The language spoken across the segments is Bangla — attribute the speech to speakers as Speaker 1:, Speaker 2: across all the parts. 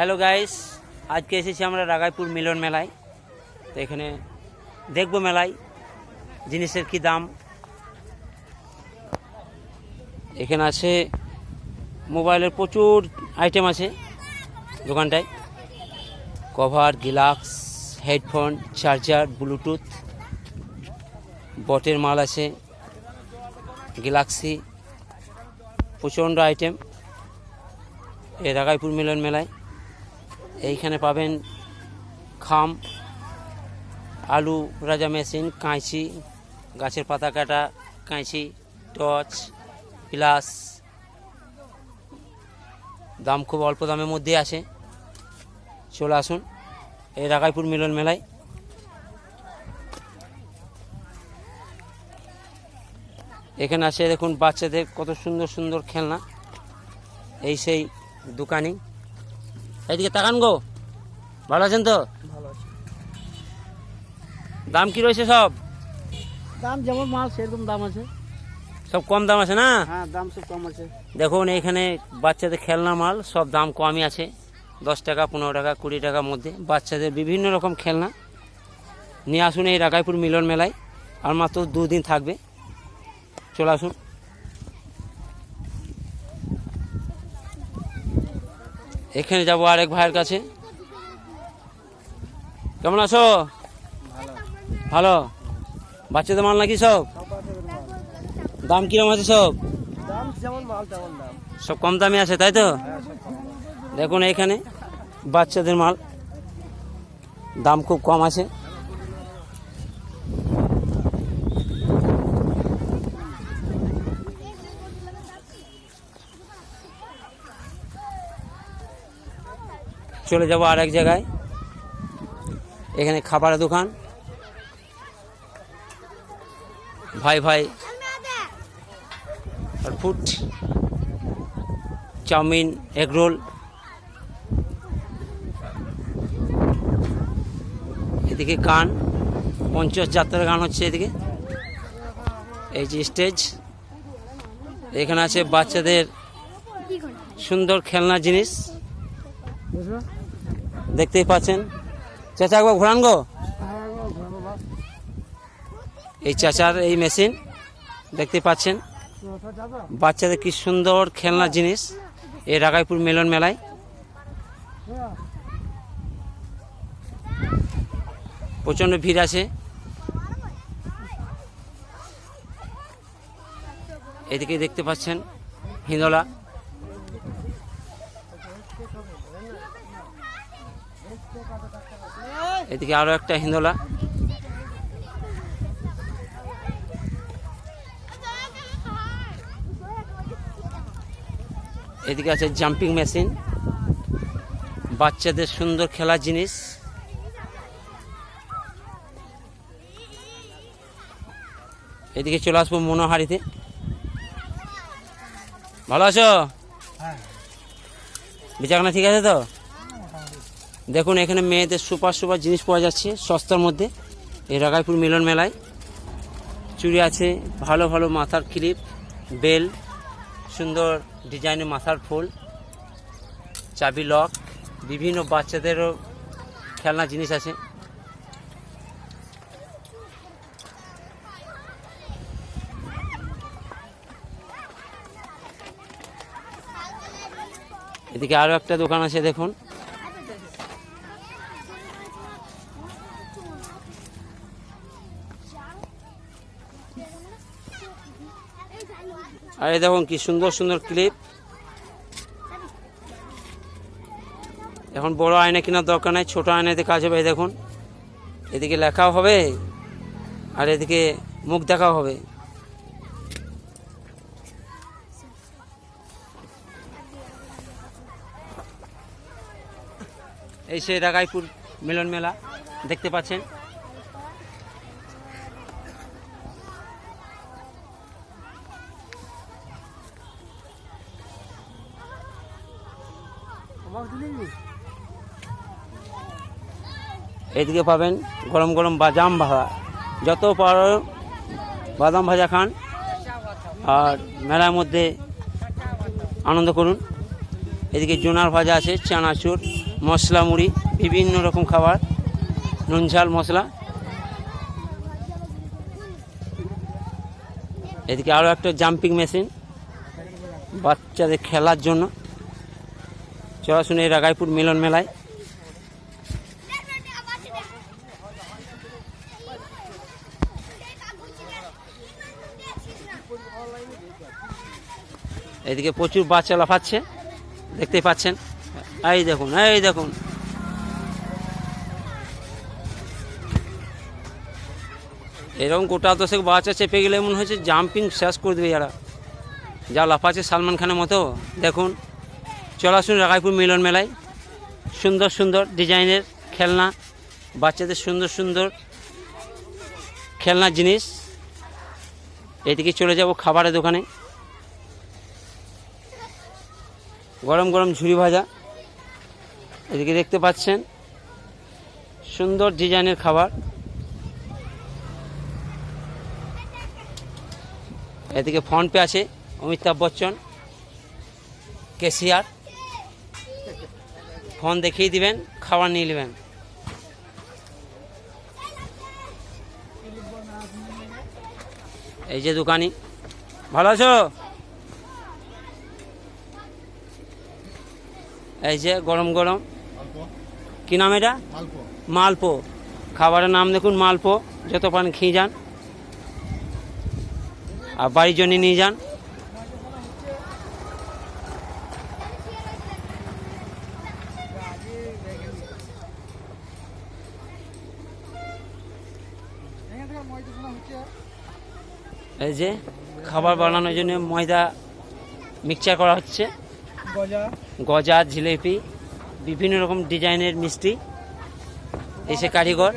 Speaker 1: হ্যালো গাইস আজকে এসেছি আমরা রাগাইপুর মিলন মেলায়। তো এখানে দেখব মেলায় জিনিসের কি দাম। এখানে আছে মোবাইলের প্রচুর আইটেম আছে দোকানটায়। কভার গ্লাক্স হেডফোন, চার্জার, ব্লুটুথ, বটের মাল আছে গ্যালাক্সি প্রচণ্ড আইটেম এই রাগাইপুর মিলন মেলায়। এইখানে পাবেন খাম, আলু, রাজা মেশিন কাঁচি গাছের পাতা কাটা কাঁচি টর্চ, গ্লাস। দাম খুব অল্প দামের মধ্যে আছে চলে আসুন এই রাগাইপুর মিলন মেলায়। এখানে আছে দেখুন বাচ্চাদের কত সুন্দর সুন্দর খেলনা। এই সেই দোকানি এইদিকে তাকান গো। ভালো আছেন তো?
Speaker 2: ভালো আছে।
Speaker 1: দাম কি রয়েছে সব?
Speaker 2: দাম যেমন মাল সেরকম দাম আছে।
Speaker 1: সব কম দাম আছে না?
Speaker 2: হ্যাঁ দাম সব কম আছে।
Speaker 1: দেখুন এখানে বাচ্চাদের খেলনা মাল সব দাম কমই আছে। দশ টাকা পনেরো টাকা কুড়ি টাকার মধ্যে। বাচ্চাদের বিভিন্ন রকম খেলনা। নিয়ে আসুন এই রাগাইপুর মিলন মেলায়। আর মাত্র দুদিন থাকবে। চলে আসুন। এখানে যাব আরেক ভাইয়ের কাছে। কেমন আছো?
Speaker 2: ভালো।
Speaker 1: বাচ্চাদের মাল নাকি সব? দাম কিরম আছে সব? সব কম দামে আছে, তাই তো? দেখুন এখানে বাচ্চাদের মাল। দাম খুব কম আছে। চলে যাব আর এক জায়গায়। এখানে খাবারের দোকান। ভাই ভাই। আর ফুড চাউমিন, এগ রোল। এদিকে গান। পঞ্চাশ যাত্রার গান হচ্ছে এদিকে। এই যে স্টেজ। এখানে আছে বাচ্চাদের সুন্দর খেলনা জিনিস। দেখতেই পাচ্ছেন। চাচা একবার ঘোরান গো। এই চাচার এই মেশিন দেখতে পাচ্ছেন। বাচ্চাদের কি সুন্দর খেলনা জিনিস। এই রাগাইপুর মিলন মেলায়। প্রচণ্ড ভিড় আছে। এদিকে দেখতে পাচ্ছেন হিন্দোলা এদিকে আরও একটা হিন্দোলা। এদিকে আছে জাম্পিং মেশিন বাচ্চাদের সুন্দর খেলার জিনিস। এদিকে চলে আসব মনোহারিতে। ভালো আছো?
Speaker 2: হ্যাঁ।
Speaker 1: বেচাকেনা ঠিক আছে তো? দেখুন, এখানে মেয়েদের সুপার সুপার জিনিস পাওয়া যাচ্ছে সস্তার মধ্যে। এই রাগাইপুর মিলন মেলায়। চুড়ি আছে, ভালো ভালো মাথার ক্লিপ, বেল, সুন্দর ডিজাইনের মাথার ফুল, চাবি লক, বিভিন্ন বাচ্চাদেরও খেলনা জিনিস আছে। এদিকে আরও একটা দোকান আছে, দেখুন। আর এই দেখুন কি সুন্দর সুন্দর ক্লিপ এখন বড় আয়না কেনার দরকার নাই, ছোট আয়নাতে কাজ হবে দেখুন। এদিকে লেখাও হবে আর এদিকে মুখ দেখাও হবে। এই সেই রাগাইপুর মিলন মেলা, দেখতে পাচ্ছেন? এদিকে পাবেন গরম গরম বাদাম ভাজা। যত পারো বাদাম ভাজা খান আর মেলার মধ্যে আনন্দ করুন। এদিকে জোনার ভাজা আছে, চানাচুর, মশলা মুড়ি, বিভিন্ন রকম খাবার, নুন ঝাল, মশলা। এদিকে আরও একটা জাম্পিং মেশিন বাচ্চাদের খেলার জন্য। চলাশুন রাগাইপুর মিলন মেলায়। এদিকে প্রচুর বাচ্চা লাফাচ্ছে। দেখতেই পাচ্ছেন। এই দেখুন এই দেখুন। এরকম গোটা দশেক বাচ্চা চেপে গেলে মনে হচ্ছে জাম্পিং শেষ করে দেবে যারা। যা লাফাচ্ছে সালমান খানের মতো। দেখুন চলাশুন রাগাইপুর মিলন মেলায়। সুন্দর সুন্দর ডিজাইনের খেলনা, বাচ্চাদের সুন্দর সুন্দর খেলনার জিনিস। এদিকে চলে যাব খাবারের দোকানে। গরম গরম ঝুড়ি ভাজা। এদিকে দেখতে পাচ্ছেন, সুন্দর ডিজাইনের খাবার। এদিকে ফোন পে আছে অমিতাভ বচ্চন কেসিয়ার ফোন দেখিয়ে দিবেন, খাবার নিয়ে নেবেন। এই যে দোকানি। ভালো আছো? এই যে গরম গরম। কি নাম এটা? মালপো। খাবারের নাম দেখুন মালপো। যত পান খেয়ে যান। আর বাড়ির জন্য নিয়ে যান। এই যে খাবার বানানোর জন্য ময়দা মিক্সচার করা হচ্ছে।
Speaker 2: গজা।
Speaker 1: গজা জিলেপি বিভিন্ন রকম ডিজাইনের মিষ্টি এসে কারিগর।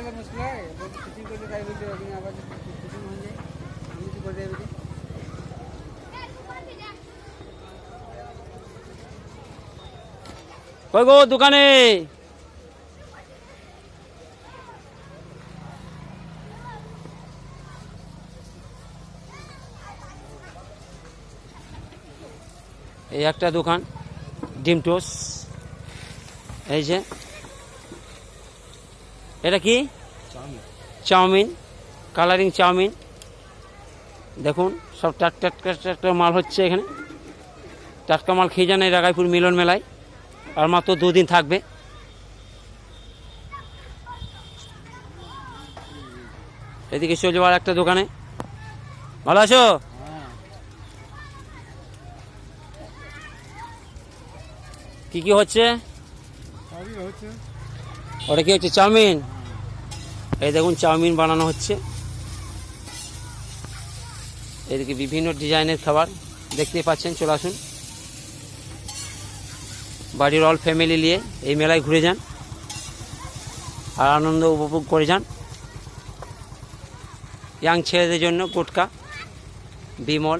Speaker 1: কই গো দোকানে? এই একটা দোকান। ডিম টোস এই যে এটা কি? চাউমিন। Colouring chowmein. দেখুন সব টাটকা টাটকা টাটকা মাল হচ্ছে এখানে। টাটকা মাল খেয়ে যান এই রাগাইপুর মিলন মেলায়। আর মাত্র দুদিন থাকবে। এদিকে চলে যাওয়ার একটা দোকানে। ভালো আছো? কি কি হচ্ছে? ওটা কি হচ্ছে? চাউমিন। এই দেখুন চাউমিন বানানো হচ্ছে। এদিকে বিভিন্ন ডিজাইনের খাবার দেখতেই পাচ্ছেন চলে আসুন। বাড়ির অল ফ্যামিলি নিয়ে এই মেলায় ঘুরে যান আর আনন্দ উপভোগ করে যান। ইয়াং ছেলেদের জন্য গুটকা বিমল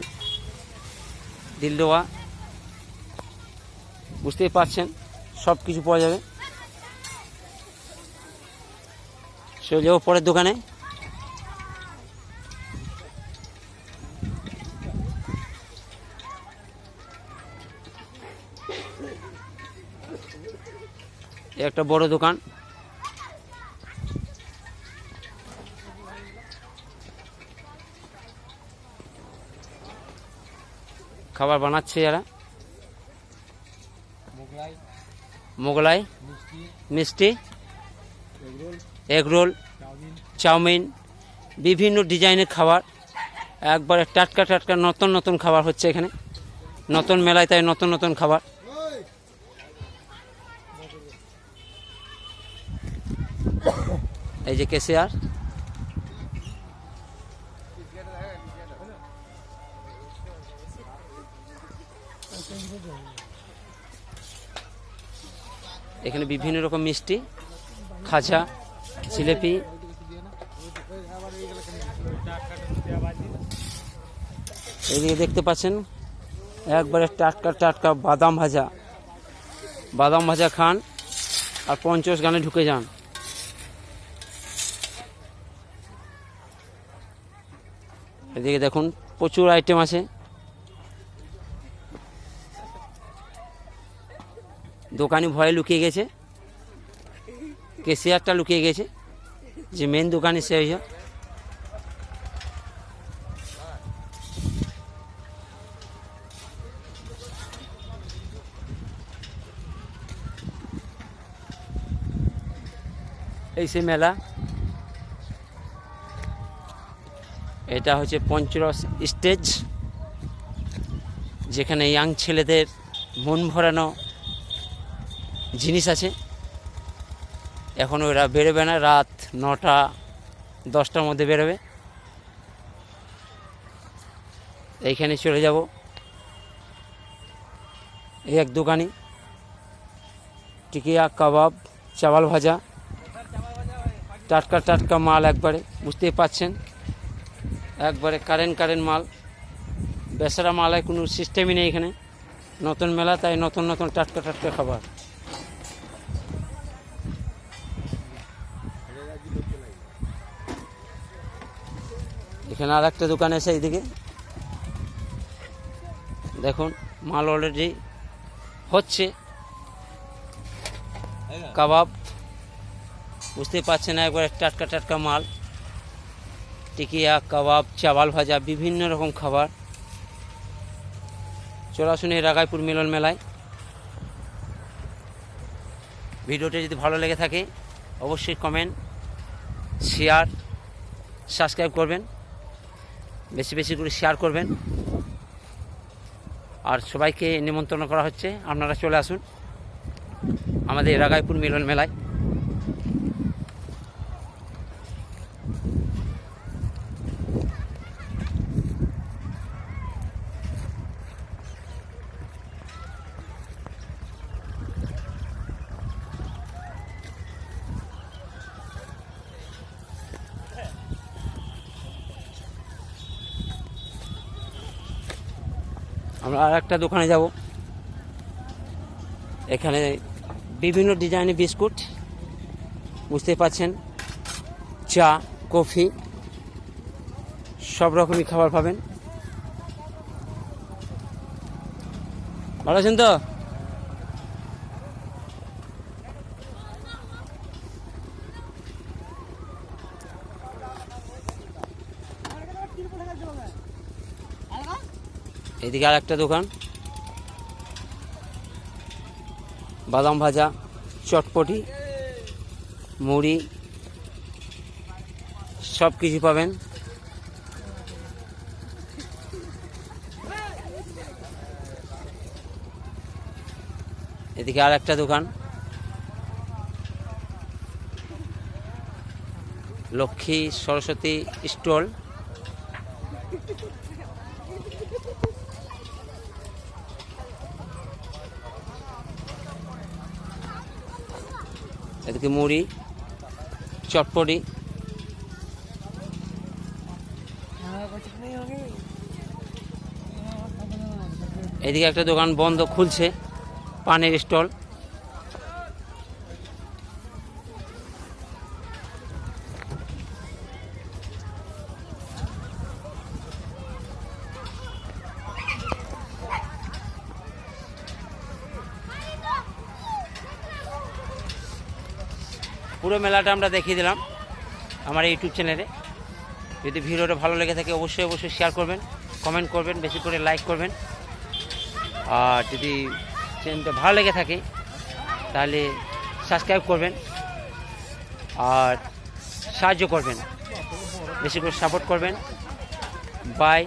Speaker 1: দিলদোয়া বুঝতেই পারছেন, সব কিছু পাওয়া যাবে। চলে যাব পরের দোকানে। একটা বড় দোকান। খাবার বানাচ্ছে যারা
Speaker 2: মোগলাই
Speaker 1: মোগলাই,
Speaker 2: মিষ্টি, egg roll
Speaker 1: egg roll
Speaker 2: chowmein
Speaker 1: chowmein বিভিন্ন ডিজাইনের খাবার। একবারে টাটকা টাটকা নতুন নতুন খাবার হচ্ছে এখানে। নতুন মেলায় তাই নতুন নতুন খাবার। এই যে কেসিয়ার এখানে বিভিন্ন রকম মিষ্টি, খাজা, জিলেপি। এদিকে দেখতে পাচ্ছেন, একবারে টাটকা টাটকা বাদাম ভাজা। বাদাম ভাজা খান আর পঞ্চাশ গানে ঢুকে যান। এদিকে দেখুন, প্রচুর আইটেম আছে। দোকানি ভয়ে লুকিয়ে গেছে। কেশিয়ারটা লুকিয়ে গেছে। যে মেন দোকানে সে হয়েছে এই সে মেলা। এটা হচ্ছে পঞ্চরস স্টেজ। যেখানে ইয়াং ছেলেদের মন ভরানো জিনিস আছে। এখন ওরা বেরোবে না, রাত নটা, দশটার মধ্যে বেরোবে। এইখানে চলে যাব। এই এক দোকানি। টিকিয়া, কাবাব, চাওয়াল ভাজা। টাটকা টাটকা মাল একবারে, বুঝতেই পাচ্ছেন? একবারে কারেন্ট কারেন্ট মাল। বেচারা মালায় কোনো সিস্টেমই নেই এখানে। নতুন মেলা, তাই নতুন নতুন টাটকা টাটকা খাবার। এখানে আর একটা দোকান আছে এইদিকে। দেখুন, মাল অলরেডি হচ্ছে। কাবাব। বুঝতেই পারছেন একবার টাটকা টাটকা মাল। টিকিয়া, কাবাব চাবাল ভাজা, বিভিন্ন রকম খাবার। চলে আসুন রাগাইপুর মিলন মেলায়। ভিডিওটি যদি ভালো লেগে থাকে, অবশ্যই কমেন্ট শেয়ার সাবস্ক্রাইব করবেন। বেশি বেশি করে শেয়ার করবেন। আর সবাইকে নিমন্ত্রণ করা হচ্ছে। আপনারা চলে আসুন আমাদের রাগাইপুর মিলন মেলায়। আমরা আর একটা দোকানে যাব। এখানে বিভিন্ন ডিজাইনের বিস্কুট বুঝতে পাচ্ছেন, চা, কফি, সব রকমই খাবার পাবেন। ভালো আছেন তো? এদিকে আর একটা দোকান। বাদাম ভাজা, চটপটি, মুড়ি সব কিছু পাবেন। এদিকে আর একটা দোকান। লক্ষ্মী সরস্বতী স্টল। এদিকে মুড়ি চটপটি। এদিকে একটা দোকান বন্ধ খুলছে পানের স্টল। পুরো মেলাটা আমরা দেখিয়ে দিলাম আমার ইউটিউব চ্যানেলে যদি ভিডিওটা ভালো লেগে থাকে অবশ্যই অবশ্যই শেয়ার করবেন কমেন্ট করবেন, বেশি করে লাইক করবেন। আর যদি চ্যানেলটা ভালো লেগে থাকে, তাহলে সাবস্ক্রাইব করবেন আর সাহায্য করবেন। বেশি করে সাপোর্ট করবেন। বাই